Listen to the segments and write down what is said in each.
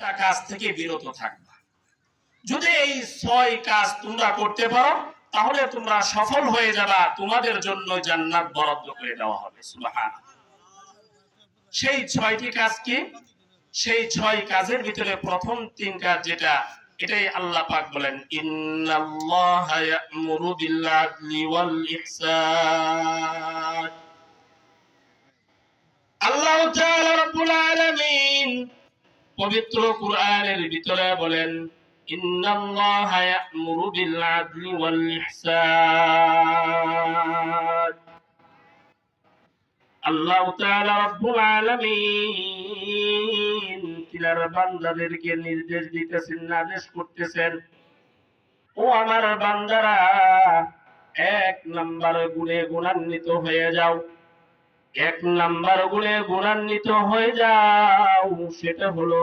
একটা কাজ থেকে বিরত থাকবা। যদি এই ছয় কাজ তোমরা করতে পারো, তাহলে তোমরা সফল হয়ে যাবা, তোমাদের জন্য জান্নাত বরাদ্দ করে দেওয়া হবে সুবহান সেই ছয়টি কাজ কি? সেই ছয় কাজের ভিতরে প্রথম তিন কাজ যেটা, এটাই আল্লাহ পাক বলেন, ইন্নাল্লাহা ইয়া'মুরু বিল আদলি ওয়াল ইহসান আল্লাহ তাআলা রাব্বুল আলামিন পবিত্র কুরআনের ভিতরে বলেন বান্দাদেরকে নির্দেশ দিতেছেন আদেশ করতেছেন। ও আমার বান্দারা, এক নাম্বার গুণে গুণান্বিত হয়ে যাও। এক নাম্বার গুণে গুণান্বিত হয়ে যাও, সেটা হলো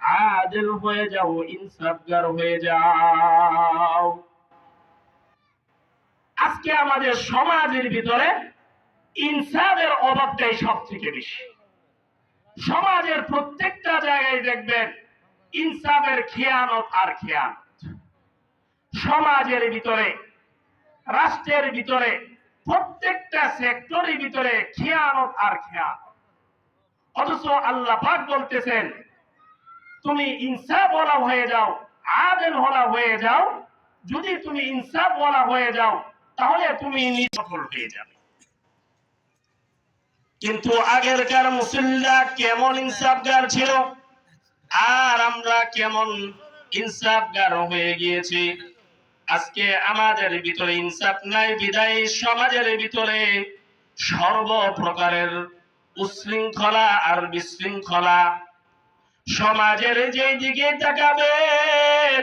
আদিল হয়ে যাও, ইনসাফগার হয়ে যাও। আজকে আমাদের সমাজের ভিতরে ইনসাফের অভাবটাই সব থেকে বেশি। সমাজের প্রত্যেকটা জায়গায় দেখবেন ইনসাফের খেয়ানত আর খেয়ানত। সমাজের ভিতরে, রাষ্ট্রের ভিতরে প্রত্যেকটা সেক্টরের ভিতরে খেয়ানত আর খেয়ানত। অথচ আল্লাহ পাক বলতেছেন, তুমি ইনসাফ ওয়ালা হয়ে যাও আদেল হলা হয়ে যাও। যদি তুমি ইনসাফ ওয়ালা হয়ে যাও, তাহলে তুমি সফল হয়ে যাবে। কিন্তু আগেরকার মুসল্লিরা কেমন ইনসাফগার ছিল? আর আমরা কেমন ইনসাফগার হয়ে গিয়েছি। আজকে আমাদের ভিতরে ইনসাফ নাই, বিদায় সমাজের ভিতরে সর্ব প্রকারের উশৃঙ্খলা আর বিশৃঙ্খলা। সমাজের যে দিকে তাকাবেন,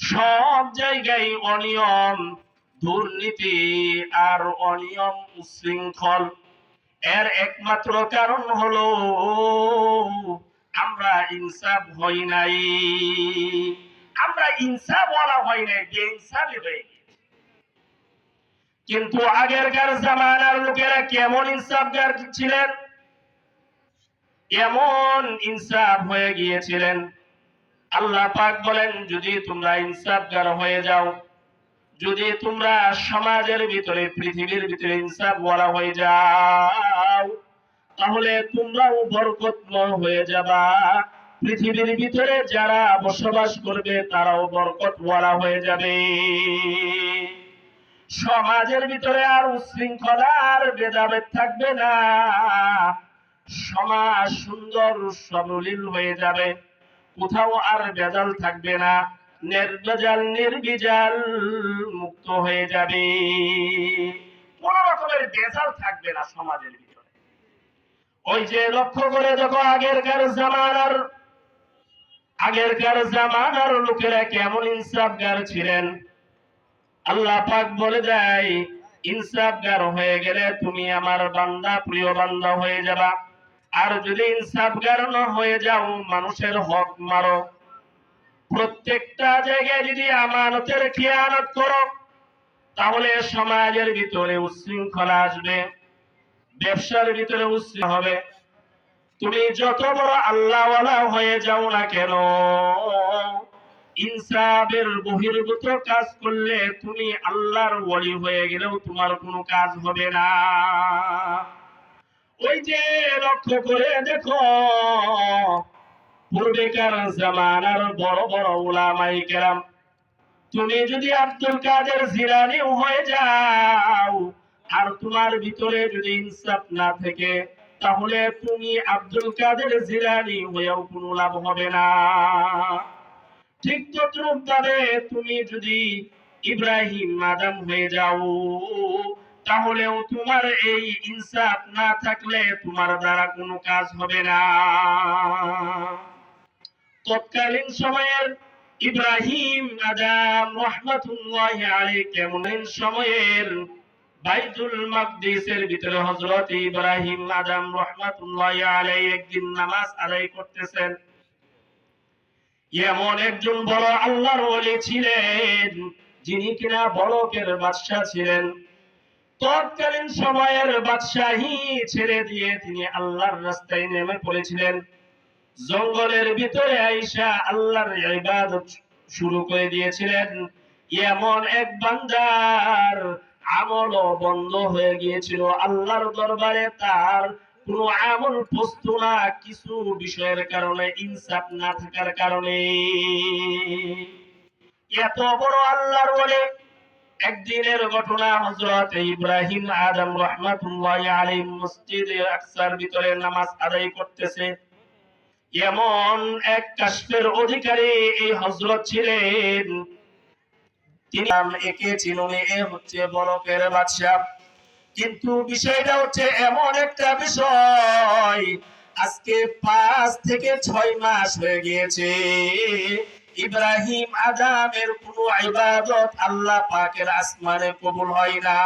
সব জায়গায় অনিয়ম, দুর্নীতি আর অনিয়ম উশৃঙ্খল। এর একমাত্র কারণ হলো আমরা ইনসাফ হই নাই। আমরা ইনসাফ বলা হয় নাই বেইনসাফি হয়ে গেছি। কিন্তু আগেরকার জামানার লোকেরা কেমন ইনসাফগার ছিলেন? এমন ইনসাফ হয়ে গিয়েছিলেন। আল্লাহ পাক বলেন, যদি তোমরা ইনসাফগার হয়ে যাও, যদি তোমরা সমাজের ভিতরে, পৃথিবীর ভিতরে ইনসাফ বলা হয়ে যাও, তাহলে তোমরাও বরকতময় হয়ে যাবা। পৃথিবীর ভিতরে যারা বসবাস করবে তারাও বরকত বলা হয়ে যাবে। সমাজের ভিতরে আর উশৃঙ্খলা আর ভেদাভেদ থাকবে না। সমাজ সুন্দর, সবলীল হয়ে যাবে। কোথাও আর ভেজাল থাকবে না। নির্ভেজাল, নির্বিজাল মুক্ত হয়ে যাবে। কোন রকমের ভেজাল থাকবে না সমাজের ভিতরে। ওই যে লক্ষ্য করে দেখো আগেরকার জামানার আগেরকার জামানার লোকেরা কেমন ইনসাফগার ছিলেন? আল্লাহ পাক বলে যায় ইনসাফগার হয়ে গেলে তুমি আমার বান্দা, প্রিয় বান্দা হয়ে যাবা। আর যদি ইনসাফগার না হয়ে যাও, মানুষের হক মারো। প্রত্যেকটা জায়গায় যদি আমানতের খেয়ানত করো, তাহলে সমাজের ভিতরে উশৃঙ্খলা আসবে, ব্যবসার ভিতরে উশৃঙ্খলা হবে। তুমি যত বড় আল্লাহওয়ালা হয়ে যাও না কেন? ইনসাফের বহির্ভূত কাজ করলে তুমি আল্লাহর ওয়ালি হয়ে গেলেও তোমার কোনো কাজ হবে না। ওই যে লক্ষ্য করে দেখো, পূর্বেকার জামানার বড় বড় উলামাই কেরাম, তুমি যদি আব্দুল কাদের জিলানি হয়ে যাও, আর তোমার ভিতরে যদি ইনসাফ না থাকে তাহলে তুমি আব্দুল কাদের জিলানি হয়েও কোনো লাভ হবে না। ঠিক তদ্রুপ ভাবে তুমি যদি ইব্রাহিম আদম হয়ে যাও, তাহলেও তোমার এই ইনসাফ না থাকলে তোমার দ্বারা কোনো কাজ হবে না। তৎকালীন সময়ের ইব্রাহিম আদম রহমতুল্লাহ আলাইহি কেমন সময়ের বাইতুল মাকদিসের ভিতরে হযরত ইব্রাহিম আদম রহমতুল্লাহ আলাইহি একদিন নামাজ আদায় করতেছেন। এমন একজন বড় আল্লাহর ওলি ছিলেন, যিনি কিনা বড়কের বাদশা ছিলেন। তৎকালীন সময়ের বাদশাহী ছেড়ে দিয়ে তিনি আল্লাহর রাস্তায় নেমে পড়েছিলেন। জঙ্গলের ভিতরে আইসা আল্লাহর ইবাদত শুরু করে দিয়েছিলেন। এমন এক বান্দার আমলও বন্ধ হয়ে গিয়েছিল। আল্লাহর দরবারে তার কোনো আমল প্রস্ত না, কিছু বিষয়ের কারণে, ইনসাফ না থাকার কারণে। এত বড় আল্লাহর বলে একদিনের ঘটনা হজরত ইব্রাহিম আদম রহমাতুল্লাহ আলাইহি মসজিদে আকসার ভিতরে নামাজ আদায় করতেছে। এমন এক কাশ্মের অধিকারী এই হযরত ছিলেন। তিনি একে চিনুনি, এ হচ্ছে বরফের বাদশা কিন্তু বিষয়টা হচ্ছে এমন একটা বিষয়, আজকে পাঁচ থেকে ছয় মাস হয়ে গিয়েছে। ইব্রাহিম আদামের কোন ইবাদত আল্লাহ পাকের আসমানে কবুল হয় না।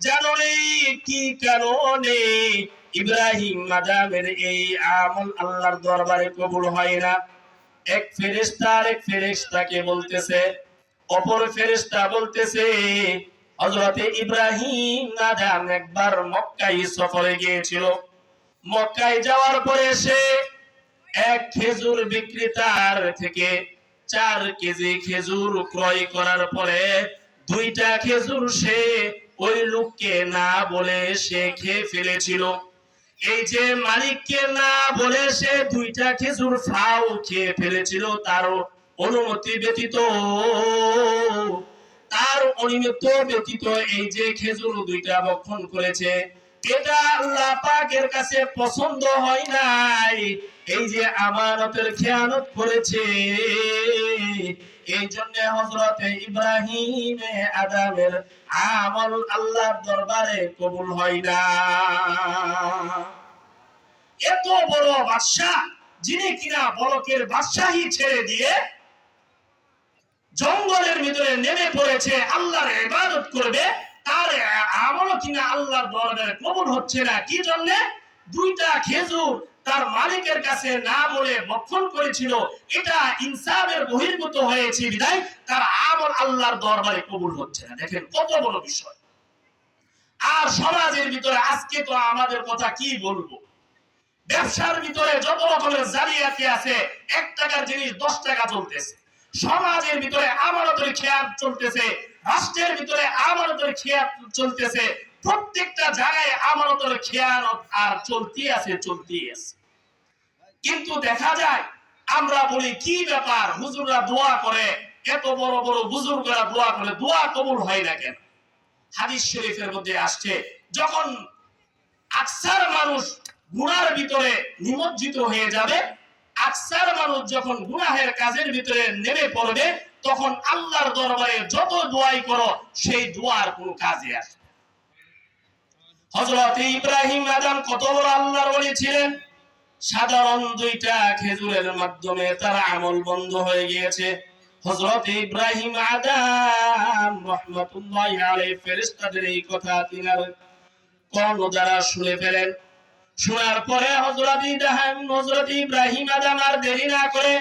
জানো কি কারণে ইব্রাহিম আদামের এই আমল আল্লাহর দরবারে কবুল হয় না? এক ফেরেশতা আরেক ফেরেশতাকে বলতেছে? অপর ফেরেশতা বলতেছে, হযরতে ইব্রাহিম আদম একবার মক্কায় সফরে গিয়েছিল। মক্কায় যাওয়ার পরে সে এক খেজুর বিক্রেতার থেকে চার কেজি খেজুর ক্রয় করার পরে দুইটা খেজুর সে ওই লোককে না বলে সে খেয়ে ফেলেছিল। এই যে মালিককে না বলে সে দুইটা খেজুর ফাও খেয়ে ফেলেছিল তার অনুমতি ব্যতীত। তার অনুমতি ব্যতীত এই যে খেজুর দুইটা ভক্ষণ করেছে এটা আল্লাহ পাকের কাছে পছন্দ হয় নাই। এই যে আমানতের খেয়ানত করেছে এই জন্য হজরত ইব্রাহিম আদামের আমল আল্লাহর দরবারে কবুল হয় না। এত বড় বাদশাহ, যিনি কিনা বলকের বাদশাহী ছেড়ে দিয়ে জঙ্গলের ভিতরে নেমে পড়েছে, আল্লাহর ইবাদত করবে তার আমলও কিনা আল্লাহর দরবারে কবুল হচ্ছে না। কি জন্য? দুইটা খেজুর তার মালিকের কাছে না বলে ভক্ষণ করেছিল। এটা ইনসাফের বহির্ভূত হয়েছে বিদায় তার আমল আল্লাহর দরবারে কবুল হচ্ছে না। দেখেন কত বড় বিষয়। আর সমাজের ভিতরে আজকে তো আমাদের কথা কি বলব? ব্যবসার ভিতরে যত রকমের জালিয়াতি আছে, এক টাকার জিনিস দশ টাকা চলতেছে। সমাজের ভিতরে আমানতের খেয়াল চলতেছে রাষ্ট্রের ভিতরে আমানতের খেয়াল চলতেছে। প্রত্যেকটা জায়গায় আমানতের খেয়াল আর চলতি আছে চলতি আছে। কিন্তু দেখা যায়, আমরা বলি, কি ব্যাপার? হুজুররা দোয়া করে, এত বড় বড় বুজুর্গরা দোয়া করে, দোয়া কবুল হয় না কেন? হাদিস শরীফের মধ্যে আসছে, যখন আকসার মানুষ গুনার ভিতরে নিমজ্জিত হয়ে যাবে, আকসার মানুষ যখন গুনাহের কাজের ভিতরে নেমে পড়বে তখন আল্লাহর দরবারে যত দোয়াই করো, সেই দোয়ার কোনো কাজে আসবে হযরত ইব্রাহিম আদম কত বড় আল্লাহর ওলি ছিলেন? সাধারণ দুইটা খেজুরের মাধ্যমে তার আমল বন্ধ হয়ে গিয়েছে। হযরত ইব্রাহিম আদম রহমাতুল্লাহি আলাইহি ফেরেশতাদের এই কথা তিনার কর্ণ দ্বারা শুনে ফেলেন। শোনার পরে হযরত ইব্রাহিম হযরত ইব্রাহিম আদম আর দেরি না করে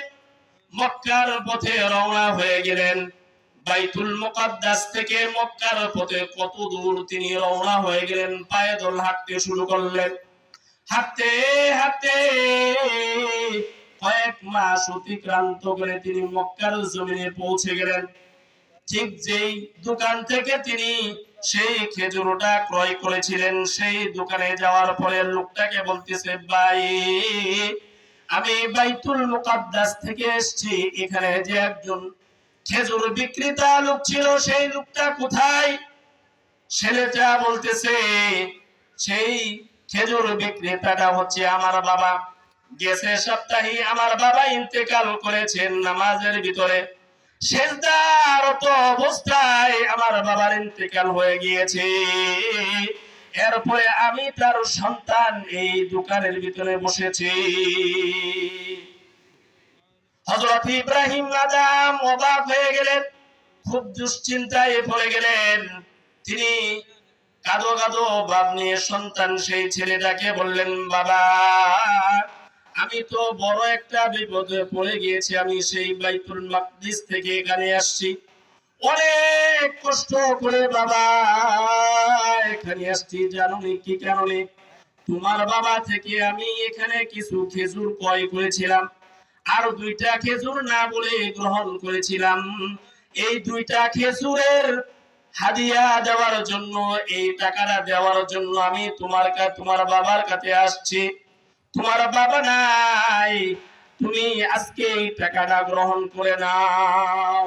মক্কার পথে রওনা হয়ে গেলেন। বাইতুল মুকাদ্দাস থেকে মক্কার পথে কত দূর তিনি রওনা হয়ে গেলেন পায়দল হাঁটতে শুরু করলেন। হাঁটতে হাঁটতে কয়েক মাস অতিক্রান্ত করে তিনি মক্কার জমিনে পৌঁছে গেলেন। ঠিক যেই দোকান থেকে তিনি সেই খেজুরটা ক্রয় করেছিলেন, সেই দোকানে যাওয়ার পরে লোকটাকে বলতেছে, ভাই আমি বাইতুল মুকাদ্দাস থেকে এসেছি। এখানে যে একজন খেজুর বিক্রেতা লোক ছিল, সেই লোকটা কোথায়? ছেলেটা বলতেছে, সেই খেজুর বিক্রেতাটা হচ্ছে আমার বাবা। গেছে সপ্তাহে আমার বাবা ইন্তেকাল করেছেন নামাজের ভিতরে। সেজদারত অবস্থায় আমার বাবার ইন্তেকাল হয়ে গিয়েছে। এরপরে আমি তার সন্তান এই দোকানের ভিতরে বসেছি। হজরত ইব্রাহিম আদম অবাক হয়ে গেলেন, খুব দুশ্চিন্তায় পড়ে গেলেন। তিনি কাদো কাদো ভাব নিয়ে সন্তান সেই ছেলেটাকে বললেন, বাবা, আমি তো বড় একটা বিপদে পড়ে গিয়েছি, আমি সেই বাইতুল মাকদিস থেকে এখানে আসছি। অনেক কষ্ট করে বাবা, এখানে আসছি জানো কি কারণে? তোমার বাবা থেকে আমি এখানে কিছু খেজুর ক্রয় করেছিলাম, আর দুইটা খেজুর না বলে গ্রহণ করেছিলাম। এই দুইটা খেজুরের হাদিয়া দেওয়ার জন্য, এই টাকাটা দেওয়ার জন্য আমি তোমার কা, তোমার বাবার কাছে আসছি। তোমার বাবা নাই, তুমি আজকে এই টাকাটা গ্রহণ করে নাও।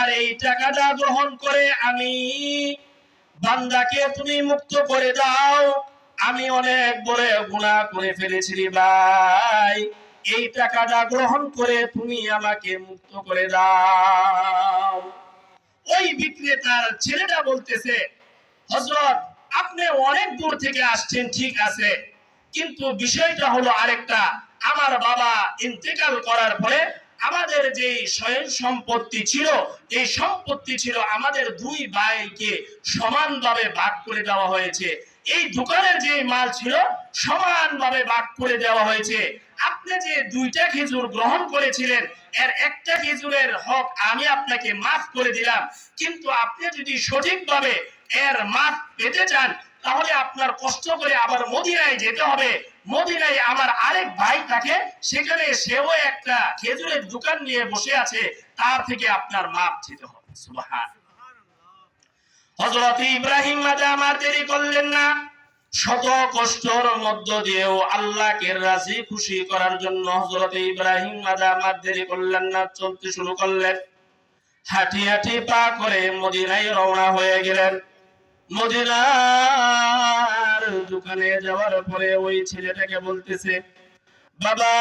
আর এই টাকাটা গ্রহণ করে আমি বান্দাকে তুমি মুক্ত করে দাও। আমি অনেক বড় গুনাহ করে ফেলেছি ভাই। এই টাকাটা গ্রহণ করে তুমি আমাকে মুক্ত করে দাও। ওই বিক্রেতার ছেলেটা বলতেছে হজরত আপনি অনেক দূর থেকে আসছেন, ঠিক আছে। কিন্তু বিষয়টা হলো আরেকটা। আমার বাবা ইন্তেকাল করার পরে আমাদের যে স্বয়ং সম্পত্তি ছিল, এই সম্পত্তি ছিল আমাদের দুই ভাইকে সমানভাবে ভাগ করে দেওয়া হয়েছে। এই দোকানের যে মাল ছিল, সমানভাবে ভাগ করে দেওয়া হয়েছে। আপনি যে দুইটা খেজুর গ্রহণ করেছিলেন, এর একটা খেজুরের হক আমি আপনাকে মাফ করে দিলাম। কিন্তু আপনি যদি সঠিকভাবে এর মাফ পেতে চান তাহলে আপনার কষ্ট করে আবার মদিনায় যেতে হবে। মদিনায় আমার আরেক ভাই থাকে, সেখানে সেও একটা খেজুরের দোকান নিয়ে বসে আছে, তার থেকে আপনার মাপ দিতে হবে। সুবহান হযরত ইব্রাহিম মাঝে আমার দেরি করলেন না। শত কষ্টর মধ্য দিয়েও আল্লাহকে রাজি খুশি করার জন্য হযরত ইব্রাহিম মাঝে আমার দেরি করলেন না, চলতে শুরু করলেন। হাঁটি হাঁটি পা করে মদিনায় রওনা হয়ে গেলেন। মদিনার দোকানে যাওয়ার পরে ওই ছেলেটাকে বলতেছে, বাবা,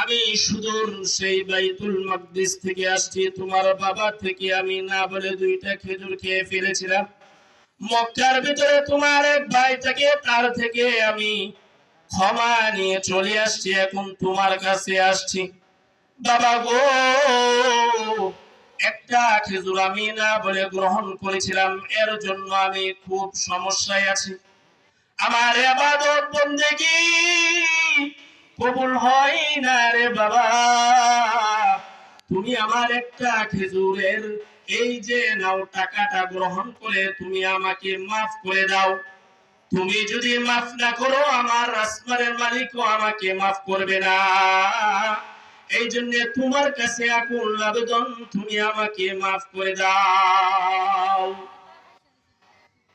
আমি সুদূর সেই বাইতুল মাকদিস থেকে আসছি। তোমার বাবা থেকে আমি না বলে দুইটা খেজুর খেয়ে ফেলেছিলাম। মক্কার ভিতরে তোমার এক ভাই থাকে, তার থেকে আমি ক্ষমা নিয়ে চলে আসছি, এখন তোমার কাছে আসছি। বাবা গো একটা খেজুর আমি না বলে গ্রহণ করেছিলাম, এর জন্য আমি খুব সমস্যায় আছি। আমার আবাদত বন্দেগি কবুল হয় না রে বাবা। তুমি আমার একটা খেজুরের এই যে নাও, টাকাটা গ্রহণ করে তুমি আমাকে মাফ করে দাও। তুমি যদি মাফ না করো, আমার আসমানের মালিকও আমাকে মাফ করবে না। এই জন্য তোমার কাছে আকুল আবেদন, তুমি আমাকে মাফ করে দাও।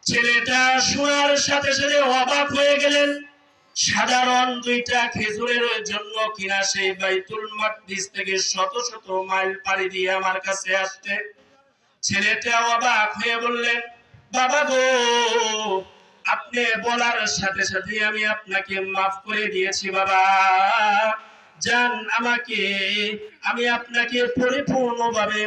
ছেলেটা শোনার সাথে সাথে অবাক হয়ে গেলেন। সাধারণ দুইটা খেজুরের জন্য কিনা সেই বাইতুল মাকদিস থেকে শত শত মাইল পাড়ি দিয়ে আমার কাছে আসতে। ছেলেটা অবাক হয়ে বললেন, বাবা গো, আপনি বলার সাথে সাথে আমি আপনাকে মাফ করে দিয়েছি বাবা। যান আমাকে আমি আপনাকে পরিপূর্ণভাবে